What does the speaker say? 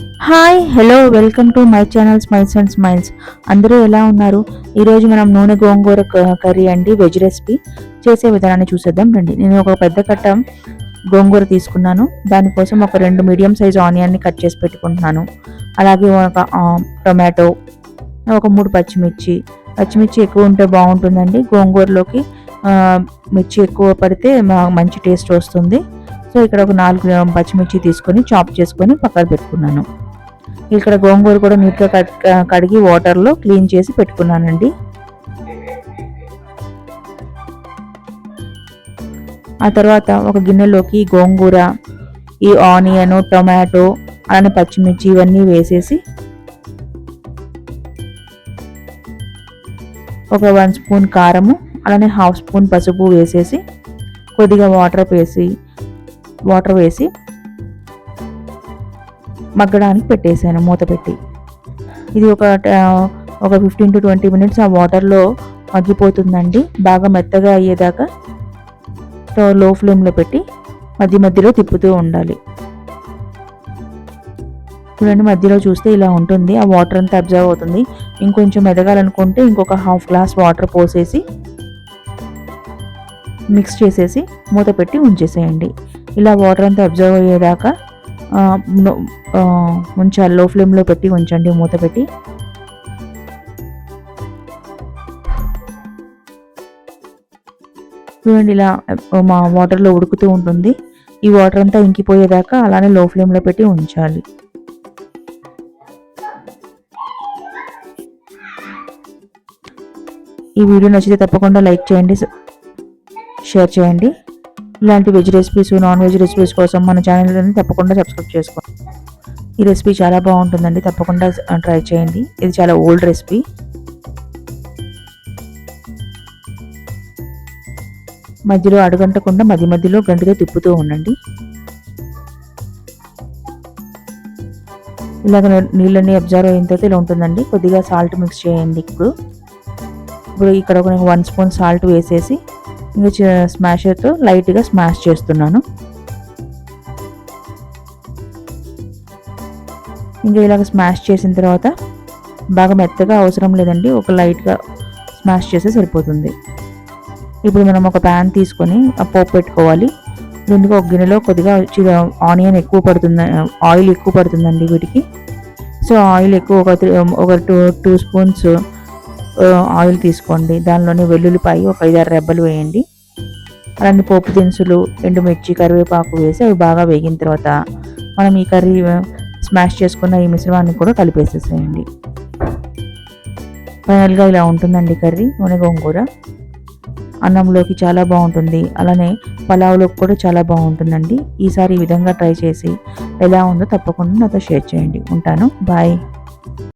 Hi hello welcome to my channel smiles and smiles. అందరూ ఎలా ఉన్నారు? ఈరోజు మనం నూనె గోంగూర క- కర్రీ అండి వెజ్ రెసిపీ చేసే విధానాన్ని చూసేద్దాం రండి. నేను ఒక పెద్ద కట్ట గోంగూర తీసుకున్నాను. దానికోసం ఒక రెండు మీడియం సైజ్ ఆనియన్ని కట్ చేసి పెట్టుకుంటున్నాను. అలాగే ఒక టొమాటో ఒక మూడు పచ్చిమిర్చి. పచ్చిమిర్చి ఎక్కువ ఉంటే బాగుంటుందండి. గోంగూరలోకి మిర్చి ఎక్కువ పడితే మా- మంచి టేస్ట్ వస్తుంది. సో ఇక్కడ ఒక నాలుగు పచ్చిమిర్చి తీసుకొని చాప్ చేసుకొని పక్కన పెట్టుకున్నాను. ఇక్కడ గోంగూర కూడా నీట్గా కడిగి వాటర్లో క్లీన్ చేసి పెట్టుకున్నానండి. ఆ తర్వాత ఒక గిన్నెలోకి గోంగూర ఈ ఆనియన్ టొమాటో అలానే పచ్చిమిర్చి ఇవన్నీ వేసేసి ఒక వన్ స్పూన్ కారము అలానే హాఫ్ స్పూన్ పసుపు వేసేసి కొద్దిగా వాటర్ వేసి వాటర్ వేసి మగ్గడానికి పెట్టేశాను మూత పెట్టి. ఇది ఒక ట- ఒక ఫిఫ్టీన్ టు ట్వంటీ మినిట్స్ ఆ వాటర్లో మగ్గిపోతుందండి. బాగా మెత్తగా అయ్యేదాకా లో ఫ్లేమ్లో పెట్టి మధ్య మధ్యలో తిప్పుతూ ఉండాలి. చూడండి మధ్యలో చూస్తే ఇలా ఉంటుంది. ఆ వాటర్ అంతా అబ్జర్వ్ అవుతుంది. ఇంకొంచెం ఎదగాలనుకుంటే ఇంకొక హాఫ్ గ్లాస్ వాటర్ పోసేసి మిక్స్ చేసేసి మూత పెట్టి ఉంచేసేయండి. ఇలా వాటర్ అంతా అబ్జర్వ్ అయ్యేదాకా ఉంచాలి లో ఫ్లేమ్లో పెట్టి ఉంచండి మూత పెట్టి. చూడండి ఇలా మా వాటర్లో ఉడుకుతూ ఉంటుంది. ఈ వాటర్ అంతా ఇంకిపోయేదాకా అలానే లో ఫ్లేమ్లో పెట్టి ఉంచాలి. ఈ వీడియో నచ్చితే తప్పకుండా లైక్ చేయండి షేర్ చేయండి. ఇలాంటి veg recipes non veg recipes కోసం మన ఛానల్ని తప్పకుండా సబ్స్క్రైబ్ చేసుకోండి. ఈ రెసిపీ చాలా బాగుంటుందండి. తప్పకుండా ట్రై చేయండి. ఇది చాలా ఓల్డ్ రెసిపీ మధ్యలో అడుగంటకుండా మధ్య మధ్యలో గంటగా తిప్పుతూ ఉండండి. ఇలాగ నీళ్ళని అబ్జర్వ్ అయిన తర్వాత ఇలా ఉంటుందండి. కొద్దిగా సాల్ట్ మిక్స్ చేయండి. ఇప్పుడు. ఇప్పుడు ఇక్కడ ఒక వన్ స్పూన్ సాల్ట్ వేసేసి ఇంకా స్మాషర్తో లైట్గా స్మాష్ చేస్తున్నాను. ఇంకా ఇలాగ స్మాష్ చేసిన తర్వాత బాగా మెత్తగా అవసరం లేదండి ఒక లైట్గా స్మాష్ చేస్తే సరిపోతుంది. ఇప్పుడు మనం ఒక ప్యాన్ తీసుకొని ఆ పోపు పెట్టుకోవాలి. దీనికి ఒక గిన్నెలో కొద్దిగా ఆనియన్ ఎక్కువ పడుతుంది ఆయిల్ ఎక్కువ పడుతుందండి వీటికి. సో ఆయిల్ ఎక్కువ ఒక త్రీ ఒక టూ టూ స్పూన్స్ ఆయిల్ తీసుకోండి. దానిలోనే వెల్లుల్లిపాయ ఒక ఐదారు రెబ్బలు వేయండి. అలానే పోపు దినుసులు ఎండుమిర్చి కరివేపాకు వేసి అవి బాగా వేగిన తర్వాత మనం ఈ కర్రీ స్మాష్ చేసుకున్న ఈ మిశ్రమాన్ని కూడా కలిపేసేసేయండి. ఫైనల్గా ఇలా ఉంటుందండి కర్రీ నూనె గోంగూర. అన్నంలోకి చాలా బాగుంటుంది. అలానే పలావ్లోకి కూడా చాలా బాగుంటుందండి. ఈసారి ఈ విధంగా ట్రై చేసి ఎలా ఉందో తప్పకుండా నాతో షేర్ చేయండి. ఉంటాను. బాయ్.